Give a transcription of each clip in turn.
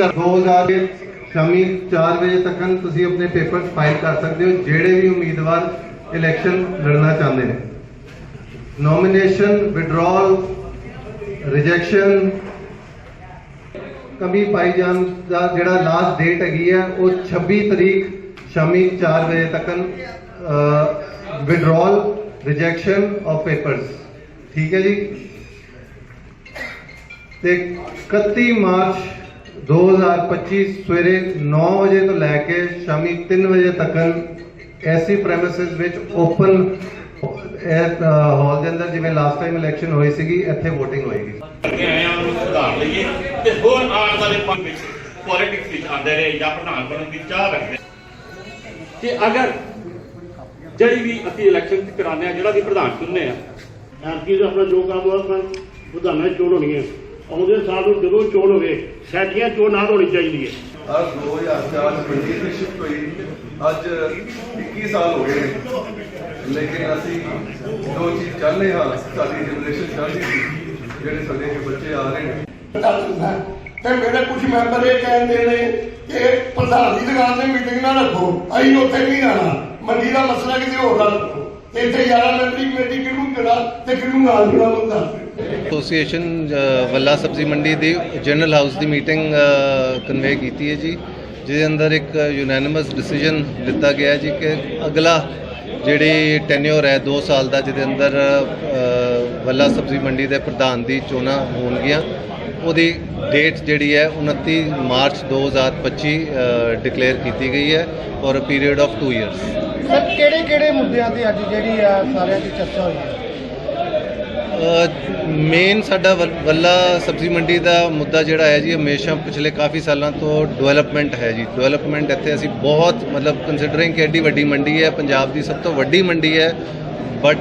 ਮੈਂ ਰਿਪੀਟ ਕਰ 2000 ਸ਼ਾਮੀ 4 ਵਜੇ ਤੱਕ ਤੁਸੀਂ ਆਪਣੇ ਪੇਪਰ ਫਾਈਲ ਕਰ ਸਕਦੇ ਹੋ, ਜਿਹੜੇ ਵੀ ਉਮੀਦਵਾਰ ਇਲੈਕਸ਼ਨ ਲੜਨਾ ਚਾਹੁੰਦੇ ਨੇ। ਨੋਮੀਨੇਸ਼ਨ ਵਿਡਰਾਲ ਰਿਜੈਕਸ਼ਨ ਕਮੀ ਪਾਈ ਜਾਣ ਦਾ ਜਿਹੜਾ ਲਾਸਟ ਡੇਟ ਹੈਗੀ ਹੈ ਉਹ 26 ਤਰੀਕ ਸ਼ਾਮੀ 4 ਵਜੇ ਤੱਕ ਵਿਡਰਾਲ ਰਿਜੈਕਸ਼ਨ ਆਫ ਪੇਪਰਸ ਠੀਕ ਹੈ ਜੀ? ਤੇ 31 ਮਾਰਚ 2025 ਸਵੇਰੇ 9 ਵਜੇ ਤੋਂ ਲੈ ਕੇ ਸ਼ਾਮੀ 3 ਵਜੇ ਤੱਕ ਐਸੀ ਪ੍ਰੈਮਿਸਿਸ ਵਿੱਚ ਓਪਨ ਇਹ ਹਾਲ ਦੇ ਅੰਦਰ ਜਿਵੇਂ ਲਾਸਟ ਟਾਈਮ ਇਲੈਕਸ਼ਨ ਹੋਈ ਸੀਗੀ ਇੱਥੇ VOTING ਹੋਏਗੀ। ਅੱਗੇ ਆਏ ਆ ਉਹਨੂੰ ਸੁਧਾਰ ਲਈਏ ਤੇ ਹੋਰ ਆਉਣ ਵਾਲੇ ਪੰਜ ਵਿੱਚ ਪੋਲਿਟਿਕਸ ਵਿੱਚ ਆਉਂਦੇ ਰਹੇ ਜਾਂ ਪ੍ਰਧਾਨ ਬਣਨ ਦੀ ਚਾਹ ਰੱਖਦੇ ਕਿ ਅਗਰ ਜਿਹੜੀ ਵੀ ਅਸੀਂ ਇਲੈਕਸ਼ਨ ਕਰਾਉਂਦੇ ਆ ਜਿਹੜਾ ਵੀ ਪ੍ਰਧਾਨ ਚੁਣਨੇ ਆ ਐਤਕੀ ਦਾ ਆਪਣਾ ਜੋ ਕੰਮ ਹੋਇਆ ਦੀ ਚੋਣ ਹੋਣੀ ਹੈ। ਆਉਂਦੇ ਸਾਲ ਨੂੰ ਜਦੋਂ ਚੋਣ ਹੋਵੇ ਸੈਟੀਆਂ ਚੋਣ ਨਾ ਹੋਣੀ ਚਾਹੀਦੀ ਹੈ। ਅੱਜ 2004 ਚ ਮੰਡੀ ਦੀ ਸ਼ਿਫਟ ਹੋਈ। ਅੱਜ 21 ਸਾਲ ਹੋ ਗਏ ਨੇ। ਲੇਕਿਨ ਅਸੀਂ ਜੋ ਚੀਜ਼ ਚਾਹੁੰਦੇ ਹਾਂ ਸਾਡੀ ਜਨਰੇਸ਼ਨ ਚਾਹੁੰਦੀ ਸੀ ਜਿਹੜੇ ਸਾਡੇ ਜੋ ਬੱਚੇ ਆ ਰਹੇ ਨੇ। ਚੱਲਦਾ ਤੇ ਮੇਰੇ ਕੁਝ ਮੈਂਬਰ ਇਹ ਕਹਿੰਦੇ ਨੇ ਕਿ ਪ੍ਰਧਾਨ ਦੀ ਦੁਕਾਨ ਤੇ ਮੀਟਿੰਗ ਨਾ ਰੱਖੋ। ਅਸੀਂ ਉੱਥੇ ਨਹੀਂ ਜਾਣਾ। ਮੰਡੀ ਦਾ ਮਸਲਾ ਕਿਸੇ ਹੋਰ ਦਾ ਰੱਖੋ ਤੇ ਇੱਥੇ 11 ਮੈਂਬਰੀ ਕਮੇਟੀ ਤੇ ਕਿਹਨੂੰ ਨਾਲ ਬੰਦਾ ਐਸੋਸੀਏਸ਼ਨ ਵੱਲਾ ਸਬਜ਼ੀ ਮੰਡੀ ਦੀ ਜਨਰਲ ਹਾਊਸ ਦੀ ਮੀਟਿੰਗ ਕਨਵੇ ਕੀਤੀ ਹੈ ਜੀ ਜਿਹਦੇ ਅੰਦਰ ਇੱਕ ਯੂਨੈਨਿਮਸ ਡਿਸੀਜਨ ਲਿੱਤਾ ਗਿਆ ਜੀ ਕਿ ਅਗਲਾ ਜਿਹੜੀ ਟੈਨਿਓਰ ਹੈ 2 ਸਾਲ ਦਾ ਜਿਹਦੇ ਅੰਦਰ ਵੱਲਾ ਸਬਜ਼ੀ ਮੰਡੀ ਦੇ ਪ੍ਰਧਾਨ ਦੀ ਚੋਣਾਂ ਹੋਣਗੀਆਂ ਉਹਦੀ ਡੇਟ ਜਿਹੜੀ ਹੈ 29 ਮਾਰਚ 2025 ਡਿਕਲੇਅਰ ਕੀਤੀ ਗਈ ਹੈ a period of 2 years sir ਕਿਹੜੇ ਕਿਹੜੇ ਮੁੱਦਿਆਂ ਤੇ ਅੱਜ ਜਿਹੜੀ ਆ ਸਾਰਿਆਂ ਦੀ ਚਰਚਾ ਹੋਈ ਹੈ? ਮੇਨ ਸਾਡਾ ਵੱਲਾ ਸਬਜ਼ੀ ਮੰਡੀ ਦਾ ਮੁੱਦਾ ਜਿਹੜਾ ਹੈ ਜੀ, ਹਮੇਸ਼ਾ ਪਿਛਲੇ ਕਾਫੀ ਸਾਲਾਂ ਤੋਂ ਡਿਵੈਲਪਮੈਂਟ ਹੈ ਜੀ। ਡਿਵੈਲਪਮੈਂਟ ਇੱਥੇ ਅਸੀਂ ਬਹੁਤ, ਮਤਲਬ ਕੰਸੀਡਰਿੰਗ ਕਿ ਐਡੀ ਵੱਡੀ ਮੰਡੀ ਹੈ, ਪੰਜਾਬ ਦੀ ਸਭ ਤੋਂ ਵੱਡੀ ਮੰਡੀ ਹੈ। ਬਟ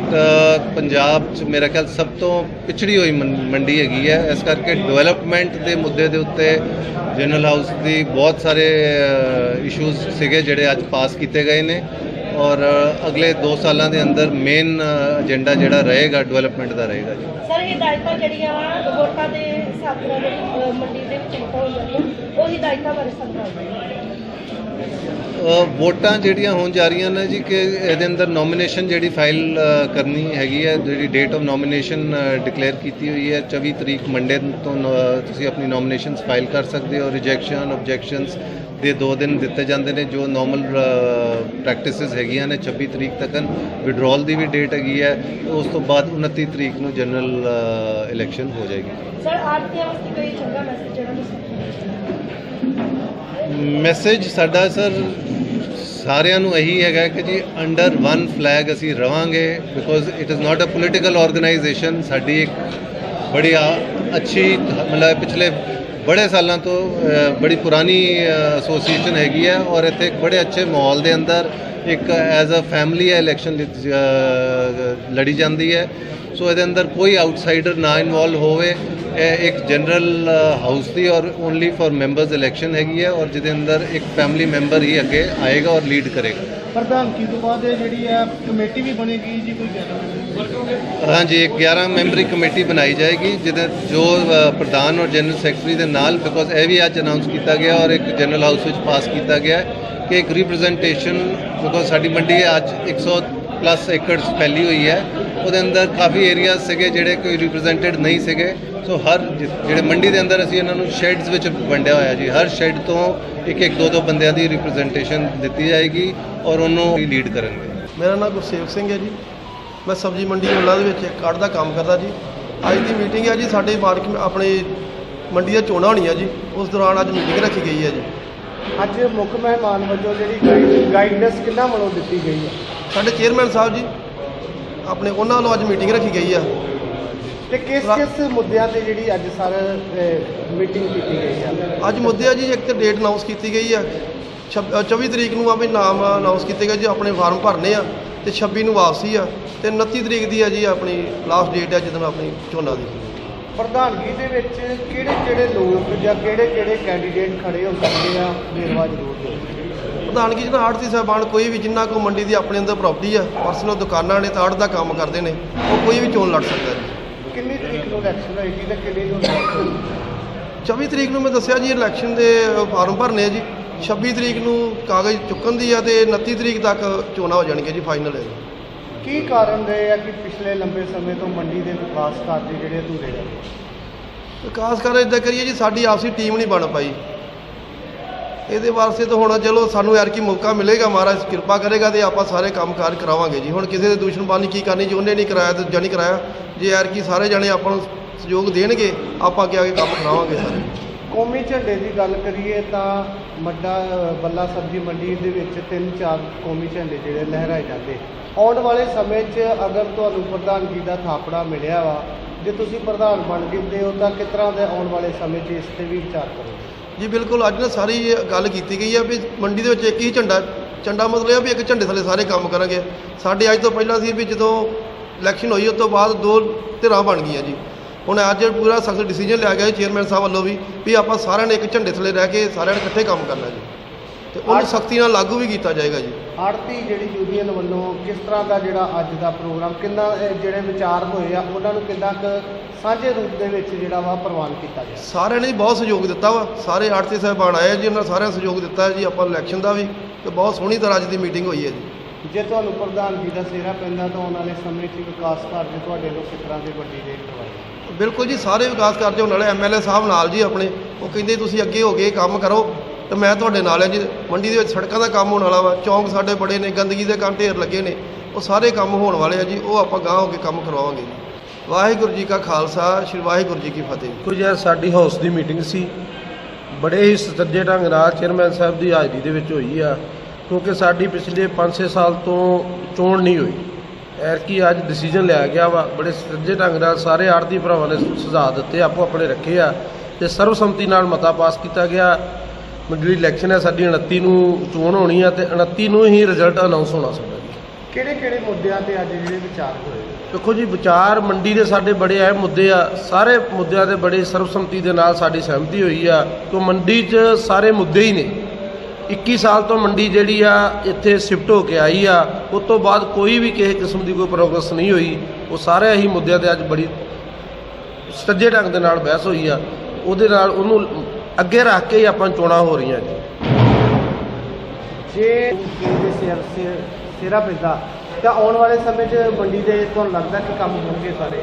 ਪੰਜਾਬ 'ਚ ਮੇਰਾ ਖਿਆਲ ਸਭ ਤੋਂ ਪਿਛੜੀ ਹੋਈ ਮੰਡੀ ਹੈਗੀ ਹੈ। ਇਸ ਕਰਕੇ ਡਿਵੈਲਪਮੈਂਟ ਦੇ ਮੁੱਦੇ ਦੇ ਉੱਤੇ ਜਨਰਲ ਹਾਊਸ ਦੀ ਬਹੁਤ ਸਾਰੇ ਇਸ਼ੂਜ਼ ਸੀਗੇ ਜਿਹੜੇ ਅੱਜ ਪਾਸ ਕੀਤੇ ਗਏ ਨੇ। ਔਰ ਅਗਲੇ 2 ਸਾਲਾਂ ਦੇ ਅੰਦਰ ਮੇਨ ਏਜੰਡਾ ਜਿਹੜਾ ਰਹੇਗਾ ਡਿਵੈਲਪਮੈਂਟ ਦਾ ਰਹੇਗਾ ਜੀ। ਸਰ ਹਦਾਇਤਾਂ ਜਿਹੜੀਆਂ ਵਾ ਵੋਟਾਂ ਦੇ ਜਿਹੜੀ ਅਹ, ਮੰਡੀ ਦੇ ਵਿੱਚ ਵੋਟਾਂ ਹੋ ਜਾਂਦੀਆਂ ਉਹ ਹਦਾਇਤਾਂ ਬਾਰੇ ਸਮਝਾਓ ਵੋਟਾਂ ਜਿਹੜੀਆਂ ਹੋਣ ਜਾ ਰਹੀਆਂ ਨੇ ਜੀ ਕਿ ਇਹਦੇ ਅੰਦਰ ਨੋਮੀਨੇਸ਼ਨ ਜਿਹੜੀ ਫਾਈਲ ਕਰਨੀ ਹੈਗੀ ਹੈ ਜਿਹੜੀ ਡੇਟ ਆਫ ਨੋਮੀਨੇਸ਼ਨ ਡਿਕਲੇਅਰ ਕੀਤੀ ਹੋਈ ਹੈ। 24 ਤਰੀਕ ਮੰਡੇ ਤੋਂ ਤੁਸੀਂ ਆਪਣੀ ਨੋਮੀਨੇਸ਼ਨਸ ਫਾਈਲ ਕਰ ਸਕਦੇ ਹੋ। ਰਿਜੈਕਸ਼ਨ ਆਬਜੈਕਸ਼ਨਸ ਦੇ 2 ਦਿਨ ਦਿੱਤੇ ਜਾਂਦੇ ਨੇ ਜੋ ਨਾਰਮਲ ਪ੍ਰੈਕਟਿਸਿਸ ਹੈਗੀਆਂ ਨੇ 26 ਤਰੀਕ ਤੱਕ ਵਿਡਰਾਲ ਦੀ ਵੀ ਡੇਟ ਹੈਗੀ ਹੈ ਉਸ ਤੋਂ ਬਾਅਦ 29 ਤਰੀਕ ਨੂੰ ਜਨਰਲ ਇਲੈਕਸ਼ਨ ਹੋ ਜਾਏਗੀ। ਸਰ ਆਰਤੀਆਂ ਵਾਸਤੇ ਕੋਈ ਚੰਗਾ ਮੈਸੇਜ ਜਿਹੜਾ ਤੁਸੀਂ ਮੈਸੇਜ ਸਾਡਾ ਸਰ ਸਾਰਿਆਂ ਨੂੰ ਇਹੀ ਹੈਗਾ ਕਿ ਜੀ ਅੰਡਰ ਵਨ ਫਲੈਗ ਅਸੀਂ ਰਵਾਂਗੇ because it is not a political organisation ਸਾਡੀ ਇੱਕ ਬੜੀ ਅੱਛੀ ਮਤਲਬ ਪਿਛਲੇ ਬੜੇ ਸਾਲਾਂ ਤੋਂ ਬੜੀ ਪੁਰਾਣੀ ਐਸੋਸੀਏਸ਼ਨ ਹੈਗੀ ਹੈ ਔਰ ਇੱਥੇ ਇੱਕ ਬੜੇ ਅੱਛੇ ਮਾਹੌਲ ਦੇ ਅੰਦਰ ਇੱਕ ਐਜ਼ ਅ ਫੈਮਿਲੀ ਇਲੈਕਸ਼ਨ ਲੜੀ ਜਾਂਦੀ ਹੈ। ਸੋ ਇਹਦੇ ਅੰਦਰ ਕੋਈ ਆਊਟਸਾਈਡਰ ਨਾ ਇਨਵੋਲਵ ਹੋਵੇ। ਇਹ ਇੱਕ ਜਨਰਲ ਹਾਊਸ ਦੀ ਔਰ ਓਨਲੀ ਫॉर ਮੈਂਬਰਸ ਇਲੈਕਸ਼ਨ ਹੈਗੀ ਹੈ ਔਰ ਜਿਹਦੇ ਅੰਦਰ ਇੱਕ ਫੈਮਿਲੀ ਮੈਂਬਰ ਹੀ ਅੱਗੇ ਆਏਗਾ ਔਰ ਲੀਡ ਕਰੇਗਾ। ਪ੍ਰਧਾਨਗੀ ਤੋਂ ਬਾਅਦ ਇਹ ਜਿਹੜੀ ਆ ਕਮੇਟੀ ਵੀ ਬਣੇਗੀ ਜੀ ਕੋਈ ਕਹਿਣਾ ਹਾਂਜੀ, ਇੱਕ 11 ਮੈਂਬਰੀ ਕਮੇਟੀ ਬਣਾਈ ਜਾਏਗੀ, ਜਿਹਦੇ ਜੋ ਪ੍ਰਧਾਨ ਔਰ ਜਨਰਲ ਸੈਕਟਰੀ ਦੇ ਨਾਲ ਬਿਕੋਜ਼ ਇਹ ਵੀ ਅੱਜ ਅਨਾਉਂਸ ਕੀਤਾ ਗਿਆ ਔਰ ਇੱਕ ਜਨਰਲ ਹਾਊਸ ਵਿੱਚ ਪਾਸ ਕੀਤਾ ਗਿਆ ਕਿ ਇੱਕ ਰਿਪਰੈਜ਼ੈਂਟੇਸ਼ਨ ਬਿਕੋਜ਼ ਸਾਡੀ ਮੰਡੀ ਅੱਜ 100 ਪਲੱਸ ਏਕੜਸ ਫੈਲੀ ਹੋਈ ਹੈ। ਉਹਦੇ ਅੰਦਰ ਕਾਫੀ ਏਰੀਆਜ਼ ਸੀਗੇ ਜਿਹੜੇ ਕੋਈ ਰਿਪਰੈਜ਼ੈਂਟਡ ਨਹੀਂ ਸੀਗੇ। ਸੋ ਹਰ ਜਿ- ਜਿਹੜੇ ਮੰਡੀ ਦੇ ਅੰਦਰ ਅਸੀਂ ਇਹਨਾਂ ਨੂੰ ਸ਼ੈਡਸ ਵਿੱਚ ਵੰਡਿਆ ਹੋਇਆ ਜੀ ਹਰ ਸ਼ੈਡ ਤੋਂ ਇੱਕ ਇੱਕ ਦੋ ਦੋ ਬੰਦਿਆਂ ਦੀ ਰਿਪਰੈਜ਼ੈਂਟੇਸ਼ਨ ਦਿੱਤੀ ਜਾਏਗੀ ਔਰ ਉਹਨੂੰ ਲੀਡ ਕਰਨਗੇ। ਮੇਰਾ ਨਾਮ ਗੁਰਸੇਵ ਸਿੰਘ ਹੈ ਜੀ। ਮੈਂ ਸਬਜ਼ੀ ਮੰਡੀ ਮੁੱਲਾ ਦੇ ਵਿੱਚ ਕਾਰਡ ਦਾ ਕੰਮ ਕਰਦਾ ਜੀ। ਅੱਜ ਦੀ ਮੀਟਿੰਗ ਹੈ ਜੀ ਸਾਡੇ ਮਾਰਕੀਟ ਆਪਣੇ ਮੰਡੀ ਦੀਆਂ ਚੋਣਾਂ ਹੋਣੀਆਂ ਜੀ। ਉਸ ਦੌਰਾਨ ਅੱਜ ਮੀਟਿੰਗ ਰੱਖੀ ਗਈ ਹੈ ਜੀ। ਅੱਜ ਮੁੱਖ ਮਹਿਮਾਨ ਵਜੋਂ ਜਿਹੜੀ ਗਾਈਡੈਂਸ ਕਿੰਨਾ ਵੱਲੋਂ ਦਿੱਤੀ ਗਈ ਹੈ? ਸਾਡੇ ਚੇਅਰਮੈਨ ਸਾਹਿਬ ਜੀ ਆਪਣੇ ਉਹਨਾਂ ਵੱਲੋਂ ਅੱਜ ਮੀਟਿੰਗ ਰੱਖੀ ਗਈ ਆ। ਤੇ ਕਿਸ ਕਿਸ ਮੁੱਦਿਆਂ ਤੇ ਜਿਹੜੀ ਅੱਜ ਸਰ ਮੀਟਿੰਗ ਕੀਤੀ ਗਈ ਹੈ ਅੱਜ ਮੁੱਦੇ ਆ ਜੀ ਇੱਕ ਤਾਂ ਡੇਟ ਅਨਾਉਂਸ ਕੀਤੀ ਗਈ ਆ। ਛਬ- ਅ, 24 ਤਰੀਕ ਨੂੰ ਆ ਵੀ ਨਾਮ ਅਨਾਉਂਸ ਕੀਤੇ ਗਏ ਜੀ ਆਪਣੇ ਫਾਰਮ ਭਰਨੇ ਆ ਤੇ 26 ਨੂੰ ਵਾਪਸੀ ਆ ਤੇ 29 ਤਰੀਕ ਦੀ ਆ ਜੀ ਆਪਣੀ ਲਾਸਟ ਡੇਟ ਆ ਜਦੋਂ ਆਪਣੀ ਚੋਣਾਂ ਦੀ। ਪ੍ਰਧਾਨਗੀ ਦੇ ਵਿੱਚ ਕਿਹੜੇ ਕਿਹੜੇ ਲੋਕ ਜਾਂ ਕਿਹੜੇ ਕਿਹੜੇ ਕੈਂਡੀਡੇਟ ਖੜੇ ਹੋ ਸਕਦੇ ਆ? ਮੇਰਵਾ ਜ਼ਰੂਰ ਦਿਓ। ਪ੍ਰਧਾਨਗੀ ਜਿਹਨਾਂ ਆੜਤੀ ਸਾਹਿਬਾਨ ਕੋਈ ਵੀ ਜਿੰਨਾ ਕੋ ਮੰਡੀ ਦੀ ਆਪਣੇ ਅੰਦਰ ਪ੍ਰਾਪਰਟੀ ਆ ਪਰਸਨਲ ਦੁਕਾਨਾਂ ਨੇ ਤਾਂ ਆੜਤ ਦਾ ਕੰਮ ਕਰਦੇ ਨੇ ਉਹ ਕੋਈ ਵੀ ਚੋਣ ਲੜ ਸਕਦਾ ਜੀ। ਕਿੰਨੀ ਤਰੀਕ ਨੂੰ ਇਲੈਕਸ਼ਨ ਹੋਏਗੀ ਤੇ ਕਿੰਨੀ ਨੂੰ election? 24 ਤਰੀਕ ਨੂੰ ਮੈਂ ਦੱਸਿਆ ਜੀ ਇਲੈਕਸ਼ਨ ਦੇ ਫਾਰਮ ਭਰਨੇ ਆ ਜੀ। 26 ਤਰੀਕ ਨੂੰ ਕਾਗਜ਼ ਚੁੱਕਣ ਦੀ ਆ ਤੇ 29 ਤਰੀਕ ਤੱਕ ਚੋਣਾਂ ਹੋ ਜਾਣਗੀਆਂ ਜੀ ਫਾਈਨਲ ਹੈ ਕੀ ਕਾਰਨ ਰਹੇ ਆ ਕਿ ਪਿਛਲੇ ਲੰਬੇ ਸਮੇਂ ਤੋਂ ਮੰਡੀ ਦੇ ਵਿਕਾਸ ਕਾਰਜ ਜਿਹੜੇ ਅਧੂਰੇ ਰਹੇ? ਵਿਕਾਸ ਕਰ ਇਦਾਂ ਕਰੀਏ ਜੀ ਸਾਡੀ ਆਪਸੀ ਟੀਮ ਨਹੀਂ ਬਣ ਪਾਈ। ਇਹਦੇ ਵਾਸਤੇ ਤਾਂ ਹੁਣ ਚਲੋ ਸਾਨੂੰ ਯਾਰ ਕੀ ਮੌਕਾ ਮਿਲੇਗਾ ਮਹਾਰਾਜ, ਕਿਰਪਾ ਕਰੇਗਾ ਤੇ ਆਪਾਂ ਸਾਰੇ ਕੰਮ ਕਾਰ ਕਰਾਵਾਂਗੇ ਜੀ। ਹੁਣ ਕਿਸੇ ਦੇ ਦੁਸ਼ਮਣਬਾਨੀ ਕੀ ਕਰਨੀ ਜੀ, ਉਹਨੇ ਨਹੀਂ ਕਰਾਇਆ ਤੇ ਦੂਜਾ ਨਹੀਂ ਕਰਾਇਆ। ਜੇ ਯਾਰ ਕੀ ਸਾਰੇ ਜਣੇ ਆਪਾਂ ਨੂੰ ਸਹਿਯੋਗ ਦੇਣਗੇ, ਆਪਾਂ ਅੱਗੇ ਆ ਕੇ ਕੰਮ ਕਰਾਵਾਂਗੇ ਸਾਰੇ। ਕੌਮੀ ਝੰਡੇ ਦੀ ਗੱਲ ਕਰੀਏ ਤਾਂ ਮੱਡਾ, ਬੱਲਾ ਸਬਜ਼ੀ ਮੰਡੀ ਦੇ ਵਿੱਚ ਤਿੰਨ ਚਾਰ ਕੌਮੀ ਝੰਡੇ ਜਿਹੜੇ ਲਹਿਰਾਏ ਜਾਂਦੇ। ਆਉਣ ਵਾਲੇ ਸਮੇਂ 'ਚ ਅਗਰ ਤੁਹਾਨੂੰ ਪ੍ਰਧਾਨਗੀ ਦਾ ਥਾਪੜਾ ਮਿਲਿਆ ਵਾ, ਜੇ ਤੁਸੀਂ ਪ੍ਰਧਾਨ ਬਣ ਗਏ ਹੋ ਤਾਂ ਕਿਸ ਤਰ੍ਹਾਂ ਦੇ ਆਉਣ ਵਾਲੇ ਸਮੇਂ 'ਚ ਇਸ ਤੇ ਵੀ ਵਿਚਾਰ ਕਰੋਗੇ? ਜੀ, ਬਿਲਕੁਲ, ਅੱਜ ਨਾ ਸਾਰੀ ਇਹ ਗੱਲ ਕੀਤੀ ਗਈ ਆ ਵੀ ਮੰਡੀ ਦੇ ਵਿੱਚ ਇੱਕ ਹੀ ਝੰਡਾ ਝੰਡਾ ਮਤਲਬ ਇਹ ਆ ਵੀ ਇੱਕ ਝੰਡੇ ਥੱਲੇ ਸਾਰੇ ਕੰਮ ਕਰਾਂਗੇ ਸਾਡੇ ਅੱਜ ਤੋਂ ਪਹਿਲਾਂ ਸੀ ਵੀ ਜਦੋਂ ਇਲੈਕਸ਼ਨ ਹੋਈ, ਉਸ ਤੋਂ ਬਾਅਦ ਦੋ ਧਿਰਾਂ ਬਣ ਗਈਆਂ ਜੀ। ਹੁਣ ਅੱਜ ਪੂਰਾ ਸਖਤ ਡਿਸੀਜਨ ਲਿਆ ਗਿਆ ਚੇਅਰਮੈਨ ਸਾਹਿਬ ਵੱਲੋਂ ਵੀ ਵੀ ਆਪਾਂ ਸਾਰਿਆਂ ਨੇ ਇੱਕ ਝੰਡੇ ਥੱਲੇ ਰਹਿ ਕੇ ਸਾਰਿਆਂ ਨੇ ਇਕੱਠੇ ਕੰਮ ਕਰਨਾ ਜੀ। ਤੇ ਉਹਨੂੰ ਸਖਤੀ ਨਾਲ ਲਾਗੂ ਵੀ ਕੀਤਾ ਜਾਏਗਾ ਜੀ। ਆੜਤੀ ਜਿਹੜੀ ਯੂਨੀਅਨ ਵੱਲੋਂ ਕਿਸ ਤਰ੍ਹਾਂ ਦਾ ਜਿਹੜਾ ਅੱਜ ਦਾ ਪ੍ਰੋਗਰਾਮ ਕਿੰਨਾ ਜਿਹੜੇ ਵਿਚਾਰ ਹੋਏ ਆ ਉਹਨਾਂ ਨੂੰ ਕਿੰਨਾ ਕੁ ਸਾਂਝੇ ਰੂਪ ਦੇ ਵਿੱਚ ਜਿਹੜਾ ਵਾ ਪ੍ਰਵਾਨ ਕੀਤਾ ਗਿਆ? ਸਾਰਿਆਂ ਨੇ ਜੀ ਬਹੁਤ ਸਹਿਯੋਗ ਦਿੱਤਾ ਵਾ। ਸਾਰੇ ਆੜਤੀ ਸਾਹਿਬਾਨ ਆਏ ਆ ਜੀ ਉਹਨਾਂ ਸਾਰਿਆਂ ਨੇ ਸਹਿਯੋਗ ਦਿੱਤਾ ਹੈ ਜੀ ਆਪਾਂ ਇਲੈਕਸ਼ਨ ਦਾ ਵੀ ਤੇ ਬਹੁਤ ਸੋਹਣੀ ਤਰ੍ਹਾਂ ਅੱਜ ਦੀ ਮੀਟਿੰਗ ਹੋਈ ਹੈ ਜੀ। ਜੇ ਤੁਹਾਨੂੰ ਪ੍ਰਧਾਨਗੀ ਦਾ ਸਿਹਰਾ ਪੈਂਦਾ ਤਾਂ ਆਉਣ ਵਾਲੇ ਸਮੇਂ 'ਚ ਵਿਕਾਸ ਕਾਰਜ ਤੁਹਾਡੇ ਲੋਕ ਕਿਸ ਤਰ੍ਹਾਂ ਦੇ ਵੱਡੀ ਦੇ ਕਰਵਾਏ। ਬਿਲਕੁਲ ਜੀ ਸਾਰੇ ਵਿਕਾਸ ਕਾਰਜ ਹੋਣ ਵਾਲੇ ਐਮਐਲਏ ਸਾਹਿਬ ਨਾਲ ਜੀ ਆਪਣੇ। ਉਹ ਕਹਿੰਦੇ ਤੁਸੀਂ ਅੱਗੇ ਹੋ ਗਏ ਕੰਮ ਕਰੋ ਤੇ ਮੈਂ ਤੁਹਾਡੇ ਨਾਲ ਹਾਂ ਜੀ। ਮੰਡੀ ਦੇ ਵਿੱਚ ਸੜਕਾਂ ਦਾ ਕੰਮ ਹੋਣ ਵਾਲਾ ਵਾ, ਚੌਂਕ ਸਾਡੇ ਬੜੇ ਨੇ, ਗੰਦਗੀ ਦੇ ਕੰਮ ਢੇਰ ਲੱਗੇ ਨੇ। ਉਹ ਸਾਰੇ ਕੰਮ ਹੋਣ ਵਾਲੇ ਆ ਜੀ, ਉਹ ਆਪਾਂ ਗਾਂਹ ਹੋ ਕੇ ਕੰਮ ਕਰਵਾਵਾਂਗੇ ਜੀ। ਵਾਹਿਗੁਰੂ ਜੀ ਕਾ ਖਾਲਸਾ, ਸ਼੍ਰੀ ਵਾਹਿਗੁਰੂ ਜੀ ਕੀ ਫਤਿਹ। ਕੁਝ ਯਾਰ ਸਾਡੀ ਹਾਊਸ ਦੀ ਮੀਟਿੰਗ ਸੀ। ਬੜੇ ਹੀ ਸੱਜੇ ਢੰਗ ਨਾਲ ਚੇਅਰਮੈਨ ਸਾਹਿਬ ਦੀ ਹਾਜ਼ਰੀ ਦੇ ਵਿੱਚ ਹੋਈ ਆ, ਕਿਉਂਕਿ ਸਾਡੀ ਪਿਛਲੇ 5-6 ਸਾਲ ਤੋਂ ਚੋਣ ਨਹੀਂ ਹੋਈ। ਐਰਕੀ ਅੱਜ ਡਿਸੀਜਨ ਲਿਆ ਗਿਆ ਵਾ। ਬੜੇ ਸੱਜੇ ਢੰਗ ਨਾਲ ਸਾਰੇ ਆੜਤੀ ਭਰਾਵਾਂ ਨੇ ਸੁਝਾਅ ਦਿੱਤੇ ਆਪੋ ਆਪਣੇ ਰੱਖੇ ਆ ਤੇ ਸਰਵਸੰਮਤੀ ਨਾਲ ਮਤਾ ਪਾਸ ਕੀਤਾ ਗਿਆ। ਜਿਹੜੀ ਇਲੈਕਸ਼ਨ ਹੈ ਸਾਡੀ 29 ਨੂੰ ਚੋਣ ਹੋਣੀ ਆ ਤੇ 29 ਨੂੰ ਹੀ ਰਿਜ਼ਲਟ ਅਨਾਉਂਸ ਹੋਣਾ ਸਾਡਾ। ਕਿਹੜੇ ਕਿਹੜੇ ਮੁੱਦਿਆਂ ਤੇ ਅੱਜ ਜਿਹੜੇ ਵਿਚਾਰ ਹੋਏ? ਦੇਖੋ ਜੀ ਵਿਚਾਰ ਮੰਡੀ ਦੇ ਸਾਡੇ ਬੜੇ ਅਹਿਮ ਮੁੱਦੇ ਆ। ਸਾਰੇ ਮੁੱਦਿਆਂ ਦੇ ਬੜੇ ਸਰਬਸੰਮਤੀ ਦੇ ਨਾਲ ਸਾਡੀ ਸਹਿਮਤੀ ਹੋਈ ਆ ਕਿ ਮੰਡੀ 'ਚ ਸਾਰੇ ਮੁੱਦੇ ਹੀ ਨੇ। 21 ਸਾਲ ਤੋਂ ਮੰਡੀ ਜਿਹੜੀ ਆ ਇੱਥੇ ਸ਼ਿਫਟ ਹੋ ਕੇ ਆਈ ਆ। ਉਸ ਤੋਂ ਬਾਅਦ ਕੋਈ ਵੀ ਕਿਸੇ ਕਿਸਮ ਦੀ ਕੋਈ ਪ੍ਰੋਗਰੈਸ ਨਹੀਂ ਹੋਈ। ਉਹ ਸਾਰੇ ਹੀ ਮੁੱਦਿਆਂ ਤੇ ਅੱਜ ਬੜੀ ਸੱਜੇ ਢੰਗ ਦੇ ਨਾਲ ਬਹਿਸ ਹੋਈ ਆ। ਉਹਦੇ ਨਾਲ ਉਹਨੂੰ ਅੱਗੇ ਰੱਖ ਕੇ ਹੀ ਆਪਾਂ ਚੋਣਾਂ ਹੋ ਰਹੀਆਂ ਜੀ ਜੇ ਦੇ ਸਿਰ ਸਿਰ ਸਿਰਾ ਪੈਂਦਾ ਤਾਂ ਆਉਣ ਵਾਲੇ ਸਮੇਂ 'ਚ ਮੰਡੀ ਦੇ ਤੁਹਾਨੂੰ ਲੱਗਦਾ ਕਿ ਕੰਮ ਹੋਣਗੇ ਸਾਰੇ?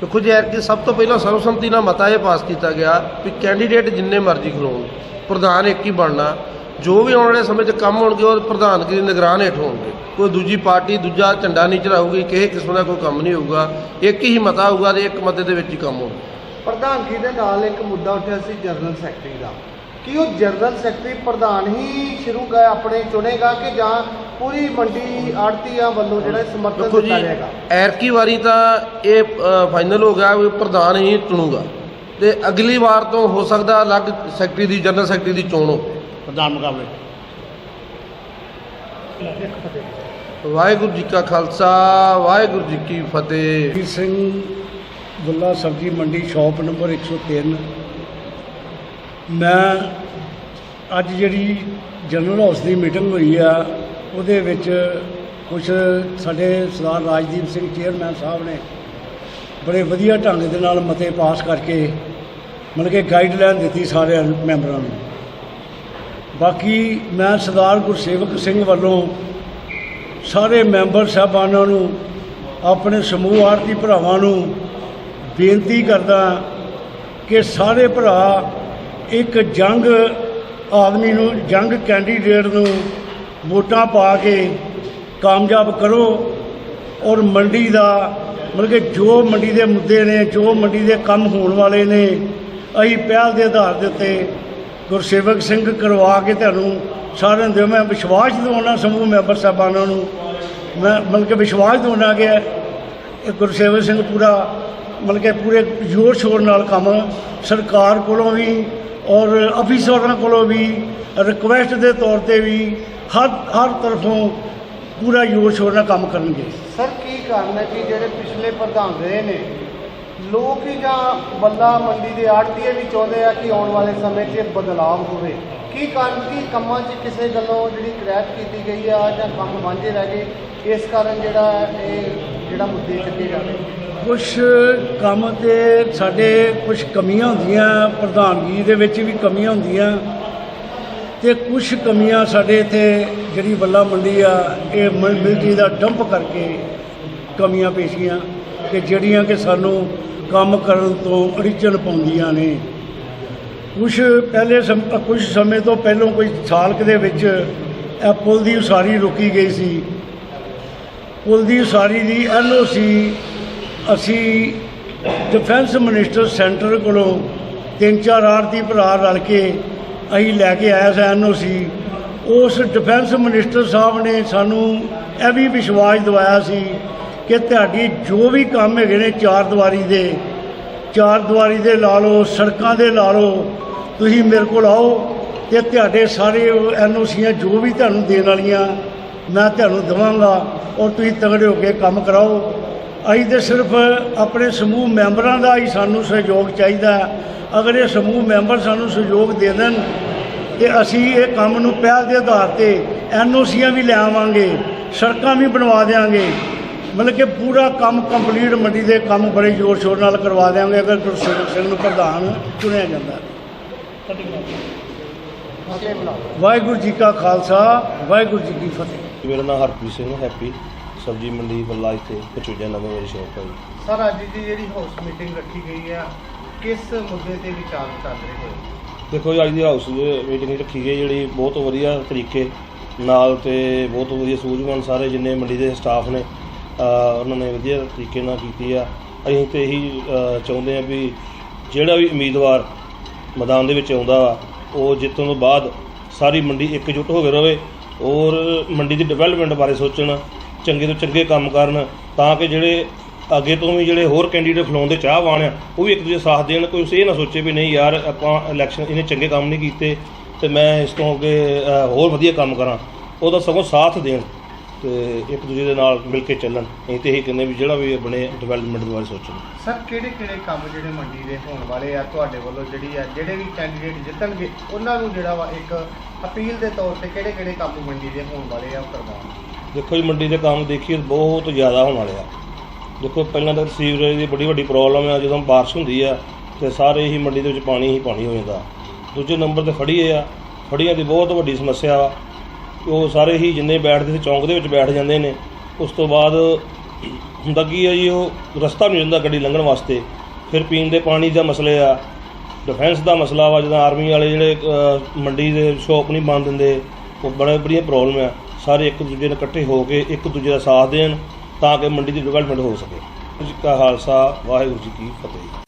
ਦੇਖੋ ਜੀ ਐਤਕੀ ਸਭ ਤੋਂ ਪਹਿਲਾਂ ਸਰਵਸੰਮਤੀ ਨਾਲ ਮਤਾ ਇਹ ਪਾਸ ਕੀਤਾ ਗਿਆ ਵੀ ਕੈਂਡੀਡੇਟ ਜਿੰਨੇ ਮਰਜ਼ੀ ਖਲੋਣ ਪ੍ਰਧਾਨ ਇੱਕ ਹੀ ਬਣਨਾ। ਜੋ ਵੀ ਆਉਣ ਵਾਲੇ ਸਮੇਂ 'ਚ ਕੰਮ ਹੋਣਗੇ ਉਹ ਪ੍ਰਧਾਨਗੀ ਦੀ ਨਿਗਰਾਨ ਹੇਠ ਹੋਣਗੇ। ਕੋਈ ਦੂਜੀ ਪਾਰਟੀ ਦੂਜਾ ਝੰਡਾ ਨਹੀਂ ਚੜਾਊਗੀ ਕਿਸੇ ਕਿਸਮ ਦਾ ਕੋਈ ਕੰਮ ਨਹੀਂ ਹੋਊਗਾ। ਇੱਕ ਹੀ ਮਤਾ ਹੋਊਗਾ ਤੇ ਇੱਕ ਮਤੇ ਦੇ ਵਿੱਚ ਹੀ ਕੰਮ ਹੋਊਗਾ। ਪ੍ਰਧਾਨਗੀ ਦੇ ਨਾਲ ਇੱਕ ਮੁੱਦਾ ਉੱਠਿਆ ਸੀ ਜਨਰਲ ਸੈਕਟਰੀ ਦਾ। ਕੀ ਉਹ ਜਨਰਲ ਸੈਕਟਰੀ ਪ੍ਰਧਾਨ ਹੀ ਸ਼ੁਰੂ ਕਰ ਆਪਣੇ ਚੁਣੇਗਾ ਕਿ ਜਾਂ ਪੂਰੀ ਮੰਡੀ ਆੜਤੀਆਂ ਵੱਲੋਂ ਜਿਹੜਾ ਸਮਰਥਨ ਦਿੱਤਾ ਜਾਏਗਾ? ਐਰਕੀ ਵਾਰੀ ਤਾਂ ਇਹ ਫਾਈਨਲ ਹੋ ਗਿਆ ਵੀ ਪ੍ਰਧਾਨ ਹੀ ਚੁਣੂਗਾ। ਤੇ ਅਗਲੀ ਵਾਰ ਤੋਂ ਹੋ ਸਕਦਾ ਅਲੱਗ ਸੈਕਟਰੀ ਦੀ ਜਨਰਲ ਸੈਕਟਰੀ ਦੀ ਚੋਣ ਹੋ ਪ੍ਰਧਾਨ ਮੁਕਾਬਲੇ। ਵਾਹਿਗੁਰੂ ਜੀ ਕਾ ਖਾਲਸਾ ਵਾਹਿਗੁਰੂ ਜੀ ਕੀ ਫਤਿਹ। ਵੀਰ ਸਿੰਘ ਬੁੱਲਾ ਸਬਜ਼ੀ ਮੰਡੀ, ਸ਼ਾਪ ਨੰਬਰ 103 ਮੈਂ ਅੱਜ ਜਿਹੜੀ ਜਨਰਲ ਹਾਊਸ ਦੀ ਮੀਟਿੰਗ ਹੋਈ ਆ, ਉਹਦੇ ਵਿੱਚ ਕੁਝ ਸਾਡੇ ਸਰਦਾਰ ਰਾਜਦੀਪ ਸਿੰਘ ਚੇਅਰਮੈਨ ਸਾਹਿਬ ਨੇ ਬੜੇ ਵਧੀਆ ਢੰਗ ਦੇ ਨਾਲ ਮਤੇ ਪਾਸ ਕਰਕੇ, ਮਤਲਬ ਕਿ ਗਾਈਡਲਾਈਨ ਦਿੱਤੀ ਸਾਰੇ ਮੈਂਬਰਾਂ ਨੂੰ। ਬਾਕੀ ਮੈਂ ਸਰਦਾਰ ਗੁਰਸੇਵਕ ਸਿੰਘ ਵੱਲੋਂ ਸਾਰੇ ਮੈਂਬਰ ਸਾਹਿਬਾਨਾਂ ਨੂੰ, ਆਪਣੇ ਸਮੂਹ ਆਰਤੀ ਭਰਾਵਾਂ ਨੂੰ ਬੇਨਤੀ ਕਰਦਾ ਕਿ ਸਾਰੇ ਭਰਾ ਇੱਕ ਜੰਗ ਆਦਮੀ ਨੂੰ, ਜੰਗ ਕੈਂਡੀਡੇਟ ਨੂੰ ਵੋਟਾਂ ਪਾ ਕੇ ਕਾਮਯਾਬ ਕਰੋ ਔਰ ਮੰਡੀ ਦਾ, ਮਤਲਬ ਕਿ ਜੋ ਮੰਡੀ ਦੇ ਮੁੱਦੇ ਨੇ, ਜੋ ਮੰਡੀ ਦੇ ਕੰਮ ਹੋਣ ਵਾਲੇ ਨੇ, ਅਸੀਂ ਪਹਿਲ ਦੇ ਆਧਾਰ ਦੇ ਉੱਤੇ ਗੁਰਸੇਵਕ ਸਿੰਘ ਕਰਵਾ ਕੇ ਤੁਹਾਨੂੰ ਸਾਰਿਆਂ ਦੇ ਮੈਂ ਵਿਸ਼ਵਾਸ ਦਿਵਾਉਣਾ ਸਮੂਹ ਮੈਂਬਰ ਸਾਹਿਬਾਨਾਂ ਨੂੰ। ਮੈਂ ਮਤਲਬ ਕਿ ਵਿਸ਼ਵਾਸ ਦਿਵਾਉਣਾ ਕਿ ਗੁਰਸੇਵਕ ਸਿੰਘ ਪੂਰਾ ਮਤਲਬ ਕਿ ਪੂਰੇ ਜ਼ੋਰ ਸ਼ੋਰ ਨਾਲ ਕੰਮ ਸਰਕਾਰ ਕੋਲੋਂ ਵੀ ਔਰ ਅਫੀਸਰਾਂ ਕੋਲੋਂ ਵੀ ਰਿਕੁਐਸਟ ਦੇ ਤੌਰ ਤੇ ਵੀ ਹਰ ਹਰ ਤਰਫੋਂ ਪੂਰਾ ਜ਼ੋਰ ਸ਼ੋਰ ਨਾਲ ਕੰਮ ਕਰਨਗੇ। ਸਰ, ਕੀ ਕਾਰਨ ਹੈ ਕਿ ਜਿਹੜੇ ਪਿਛਲੇ ਪ੍ਰਧਾਨ ਰਹੇ ਨੇ, ਲੋਕ ਹੀ ਜਾਂ ਬੱਲਾ ਮੰਡੀ ਦੇ ਆੜਤੀਏ ਵੀ ਚਾਹੁੰਦੇ ਆ ਕਿ ਆਉਣ ਵਾਲੇ ਸਮੇਂ 'ਚ ਬਦਲਾਅ ਹੋਵੇ? ਕੀ ਕਾਰਨ, ਕੀ ਕੰਮਾਂ 'ਚ ਕਿਸੇ ਗੱਲੋਂ ਜਿਹੜੀ ਕਰੈਪ ਕੀਤੀ ਗਈ ਆ ਜਾਂ ਕੰਮ ਵਾਂਝੇ ਰਹਿ ਗਏ? ਇਸ ਕਾਰਨ ਜਿਹੜਾ ਇਹ ਜਿਹੜਾ ਮੁੱਦੇ ਚੱਕੇ ਜਾਂਦੇ ਕੁਝ ਕੰਮ ਤੇ ਸਾਡੇ ਕੁਝ ਕਮੀਆਂ ਹੁੰਦੀਆਂ ਪ੍ਰਧਾਨਗੀ ਦੇ ਵਿੱਚ ਵੀ ਕਮੀਆਂ ਹੁੰਦੀਆਂ ਤੇ ਕੁਝ ਕਮੀਆਂ ਸਾਡੇ ਇੱਥੇ ਜਿਹੜੀ ਬੱਲਾ ਮੰਡੀ ਆ, ਇਹ ਮਿਲਟਰੀ ਦਾ ਡੰਪ ਕਰਕੇ ਕਮੀਆਂ ਪੇਸ਼ੀਆਂ ਕਿ ਜਿਹੜੀਆਂ ਕਿ ਸਾਨੂੰ ਕੰਮ ਕਰਨ ਤੋਂ ਅੜਚਨ ਪਾਉਂਦੀਆਂ ਨੇ। ਕੁਝ ਪਹਿਲੇ ਸਮ ਕੁਝ ਸਮੇਂ ਤੋਂ ਪਹਿਲਾਂ ਕੋਈ ਸਾਲ ਦੇ ਵਿੱਚ ਇਹ ਪੁਲ ਦੀ ਉਸਾਰੀ ਰੁਕੀ ਗਈ ਸੀ। ਪੁਲ ਦੀ ਉਸਾਰੀ ਦੀ ਐਨਓਸੀ ਅਸੀਂ ਡਿਫੈਂਸ ਮਿਨਿਸਟਰ ਸੈਂਟਰ ਕੋਲੋਂ ਤਿੰਨ ਚਾਰ ਆਰਤੀ ਭਰਾ ਰਲ ਕੇ ਅਸੀਂ ਲੈ ਕੇ ਆਇਆ ਸੀ ਐਨਓਸੀ। ਉਸ ਡਿਫੈਂਸ ਮਿਨਿਸਟਰ ਸਾਹਿਬ ਨੇ ਸਾਨੂੰ ਇਹ ਵੀ ਵਿਸ਼ਵਾਸ ਦਿਵਾਇਆ ਸੀ ਕਿ ਤੁਹਾਡੀ ਜੋ ਵੀ ਕੰਮ ਹੈਗੇ ਨੇ ਚਾਰ ਦੀਵਾਰੀ ਦੇ, ਚਾਰ ਦੀਵਾਰੀ ਦੇ ਲਾ ਲਓ, ਸੜਕਾਂ ਦੇ ਲਾ ਲਓ, ਤੁਸੀਂ ਮੇਰੇ ਕੋਲ ਆਓ ਤੇ ਤੁਹਾਡੇ ਸਾਰੇ ਐਨਓਸੀਆਂ ਜੋ ਵੀ ਤੁਹਾਨੂੰ ਦੇਣ ਵਾਲੀਆਂ ਮੈਂ ਤੁਹਾਨੂੰ ਦੇਵਾਂਗਾ ਔਰ ਤੁਸੀਂ ਤਗੜੇ ਹੋ ਕੇ ਕੰਮ ਕਰਾਓ। ਅਸੀਂ ਤੇ ਸਿਰਫ ਆਪਣੇ ਸਮੂਹ ਮੈਂਬਰਾਂ ਦਾ ਹੀ ਸਾਨੂੰ ਸਹਿਯੋਗ ਚਾਹੀਦਾ। ਅਗਰ ਇਹ ਸਮੂਹ ਮੈਂਬਰ ਸਾਨੂੰ ਸਹਿਯੋਗ ਦੇ ਦੇਣ ਤੇ ਅਸੀਂ ਇਹ ਕੰਮ ਨੂੰ ਪਹਿਲ ਦੇ ਆਧਾਰ ਤੇ ਐਨਓਸੀਆਂ ਵੀ ਲੈ ਆਵਾਂਗੇ ਸੜਕਾਂ ਵੀ ਬਣਵਾ ਦੇਵਾਂਗੇ ਮਤਲਬ ਕਿ ਪੂਰਾ ਕੰਮ ਕੰਪਲੀਟ ਮੰਡੀ ਦੇ ਕੰਮ ਬੜੇ ਜ਼ੋਰ ਸ਼ੋਰ ਨਾਲ ਕਰਵਾ ਦੇਵਾਂਗੇ ਅਗਰ ਗੁਰਸੇਵਕ ਸਿੰਘ ਨੂੰ ਪ੍ਰਧਾਨ ਚੁਣਿਆ ਜਾਂਦਾ ਵਾਹਿਗੁਰੂ ਜੀ ਕਾ ਖਾਲਸਾ ਵਾਹਿਗੁਰੂ ਜੀ ਕੀ ਫਤਿਹ। ਮੇਰਾ ਨਾਮ ਹਰਪ੍ਰੀਤ ਸਿੰਘ ਹੈਪੀ ਸਬਜ਼ੀ ਮੰਡੀ ਬੱਲਾ ਇੱਥੇ ਪਚੂਜਾ ਨਵੇਂ ਮੇਰੀ ਸ਼ੌਪ ਹੈ ਜੀ ਸਰ ਅੱਜ ਦੀ ਜਿਹੜੀ ਹਾਊਸ ਮੀਟਿੰਗ ਰੱਖੀ ਗਈ ਆ ਕਿਸ ਮੁੱਦੇ ਤੇ ਵਿਚਾਰ ਚੱਲ ਰਹੇ ਹੋਏ? ਦੇਖੋ ਜੀ, ਅੱਜ ਦੀ ਹਾਊਸ ਮੀਟਿੰਗ ਰੱਖੀ ਗਈ ਜਿਹੜੀ ਬਹੁਤ ਵਧੀਆ ਤਰੀਕੇ ਨਾਲ ਤੇ ਬਹੁਤ ਵਧੀਆ ਸੂਝਵਾਨ ਸਾਰੇ ਜਿੰਨੇ ਮੰਡੀ ਦੇ ਸਟਾਫ ਨੇ ਉਹਨਾਂ ਨੇ ਵਧੀਆ ਤਰੀਕੇ ਨਾਲ ਕੀਤੀ ਆ। ਅਸੀਂ ਤੇ ਇਹੀ ਚਾਹੁੰਦੇ ਆ ਵੀ ਜਿਹੜਾ ਵੀ ਉਮੀਦਵਾਰ ਮੈਦਾਨ ਦੇ ਵਿੱਚ ਆਉਂਦਾ ਵਾ ਉਹ ਜਿੱਤਣ ਤੋਂ ਬਾਅਦ ਸਾਰੀ ਮੰਡੀ ਇਕਜੁੱਟ ਹੋ ਕੇ ਰਵੇ ਔਰ ਮੰਡੀ ਦੀ ਡਿਵੈਲਪਮੈਂਟ ਬਾਰੇ ਸੋਚਣ, ਚੰਗੇ ਤੋਂ ਚੰਗੇ ਕੰਮ ਕਰਨ, ਤਾਂ ਕਿ ਜਿਹੜੇ ਅੱਗੇ ਤੋਂ ਵੀ ਜਿਹੜੇ ਹੋਰ ਕੈਂਡੀਡੇਟ ਖਲੋਣ ਦੇ ਚਾਹਵਾਨ ਆ, ਉਹ ਵੀ ਇੱਕ ਦੂਜੇ ਦਾ ਸਾਥ ਦੇਣ। ਕੋਈ ਇਹ ਨਾ ਸੋਚੇ ਵੀ ਨਹੀਂ ਯਾਰ ਆਪਾਂ ਇਲੈਕਸ਼ਨ ਇਹਨੇ ਚੰਗੇ ਕੰਮ ਨਹੀਂ ਕੀਤੇ ਤੇ ਮੈਂ ਇਸ ਤੋਂ ਅੱਗੇ ਹੋਰ ਵਧੀਆ ਕੰਮ ਕਰਾਂ। ਉਹਦਾ ਸਗੋਂ ਸਾਥ ਦੇਣ। ਤੇ ਇੱਕ ਦੂਜੇ ਦੇ ਨਾਲ ਮਿਲ ਕੇ ਚੱਲਣ। ਅਸੀਂ ਤੇ ਇਹ ਕਹਿੰਦੇ ਵੀ ਜਿਹੜਾ ਵੀ ਆਪਣੇ ਡਿਵੈਲਪਮੈਂਟ ਦੇ ਬਾਰੇ ਸੋਚਣ। ਸਰ ਕਿਹੜੇ ਕਿਹੜੇ ਕੰਮ ਜਿਹੜੇ ਮੰਡੀ ਦੇ ਹੋਣ ਵਾਲੇ ਆ ਤੁਹਾਡੇ ਵੱਲੋਂ ਜਿਹੜੀ ਆ ਜਿਹੜੇ ਵੀ ਕੈਂਡੀਡੇਟ ਜਿੱਤਣਗੇ ਉਹਨਾਂ ਨੂੰ ਜਿਹੜਾ ਵਾ ਇੱਕ ਅਪੀਲ ਦੇ ਤੌਰ ਤੇ ਕਿਹੜੇ ਕਿਹੜੇ ਕੰਮ ਮੰਡੀ ਦੇ ਹੋਣ ਵਾਲੇ ਆ ਉਹ ਕਰਵਾਉਣ? ਦੇਖੋ ਜੀ ਮੰਡੀ ਦੇ ਕੰਮ ਦੇਖੀਏ ਬਹੁਤ ਜ਼ਿਆਦਾ ਹੋਣ ਵਾਲੇ ਆ। ਦੇਖੋ ਪਹਿਲਾਂ ਤਾਂ ਸੀਵਰੇਜ ਦੀ ਬੜੀ ਵੱਡੀ ਪ੍ਰੋਬਲਮ ਆ ਜਦੋਂ ਬਾਰਿਸ਼ ਹੁੰਦੀ ਆ ਤੇ ਸਾਰੇ ਹੀ ਮੰਡੀ ਦੇ ਵਿੱਚ ਪਾਣੀ ਹੀ ਪਾਣੀ ਹੋ ਜਾਂਦਾ। ਦੂਜੇ ਨੰਬਰ ਤੇ ਫੜੀਏ ਆ ਫੜੀਆਂ ਦੀ ਬਹੁਤ ਵੱਡੀ ਸਮੱਸਿਆ ਵਾ। ਉਹ ਸਾਰੇ ਹੀ ਜਿੰਨੇ ਬੈਠਦੇ ਸੀ, ਚੌਂਕ ਦੇ ਵਿੱਚ ਬੈਠ ਜਾਂਦੇ ਨੇ। ਉਸ ਤੋਂ ਬਾਅਦ ਹੁੰਦਾ ਕੀ ਹੈ ਜੀ, ਉਹ ਰਸਤਾ ਨਹੀਂ ਹੁੰਦਾ ਗੱਡੀ ਲੰਘਣ ਵਾਸਤੇ। ਫਿਰ ਪੀਣ ਦੇ ਪਾਣੀ ਦਾ ਮਸਲੇ ਆ। ਡਿਫੈਂਸ ਦਾ ਮਸਲਾ ਵਾ, ਜਦੋਂ ਆਰਮੀ ਵਾਲੇ ਜਿਹੜੇ ਮੰਡੀ ਦੇ ਸ਼ੋਪ ਨਹੀਂ ਬੰਦ ਦਿੰਦੇ, ਉਹ ਬੜੇ ਬੜੀਆਂ ਪ੍ਰੋਬਲਮ ਆ। ਸਾਰੇ ਇੱਕ ਦੂਜੇ ਨਾਲ ਇਕੱਠੇ ਹੋ ਕੇ, ਇੱਕ ਦੂਜੇ ਦਾ ਸਾਥ ਦੇਣ, ਤਾਂ ਕਿ ਮੰਡੀ ਦੀ ਡਿਵੈਲਪਮੈਂਟ ਹੋ ਸਕੇ। ਜੀ ਕਾ ਖਾਲਸਾ ਵਾਹਿਗੁਰੂ ਜੀ ਕੀ ਫਤਿਹ।